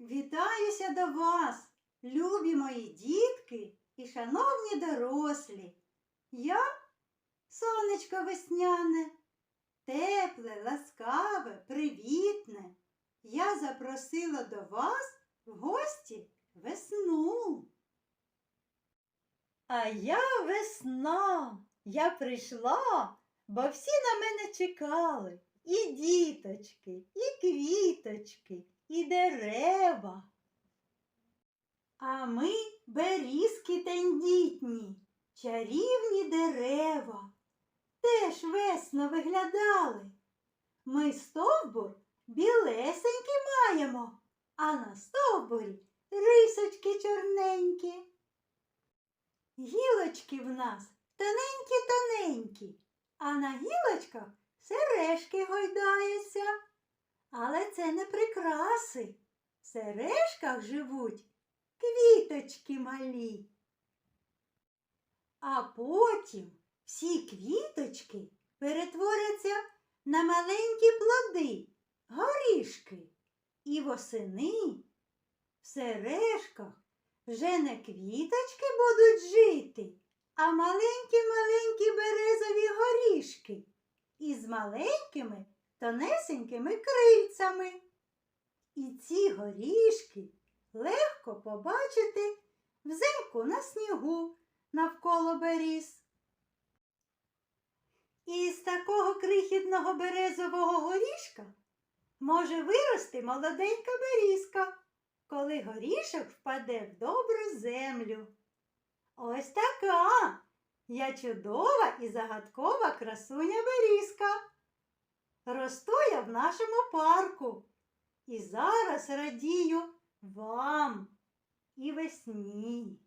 Вітаюся до вас, любі мої дітки і шановні дорослі. Я сонечко весняне, тепле, ласкаве, привітне. Я запросила до вас в гості весну. А я весна. Я прийшла, бо всі на мене чекали. І діточки, і квіточки, і дерева. А ми берізки тендітні, чарівні дерева. Теж весно виглядали. Ми стовбур білесенький маємо, а на стовбурі рисочки чорненькі. Гілочки в нас тоненькі-тоненькі, а на гілочках сережки гойдаються. Але це не прикраси. В сережках живуть квіточки малі. А потім всі квіточки перетворяться на маленькі плоди, горішки. І восени в сережках вже не квіточки будуть жити, а маленькі-маленькі березові горішки із маленькими тонесенькими крильцями. І ці горішки легко побачити взимку на снігу навколо беріз. І з такого крихітного березового горішка може вирости молоденька берізка, коли горішок впаде в добру землю. Ось така я чудова і загадкова красуня берізка. Росту я в нашому парку і зараз радію вам і весні.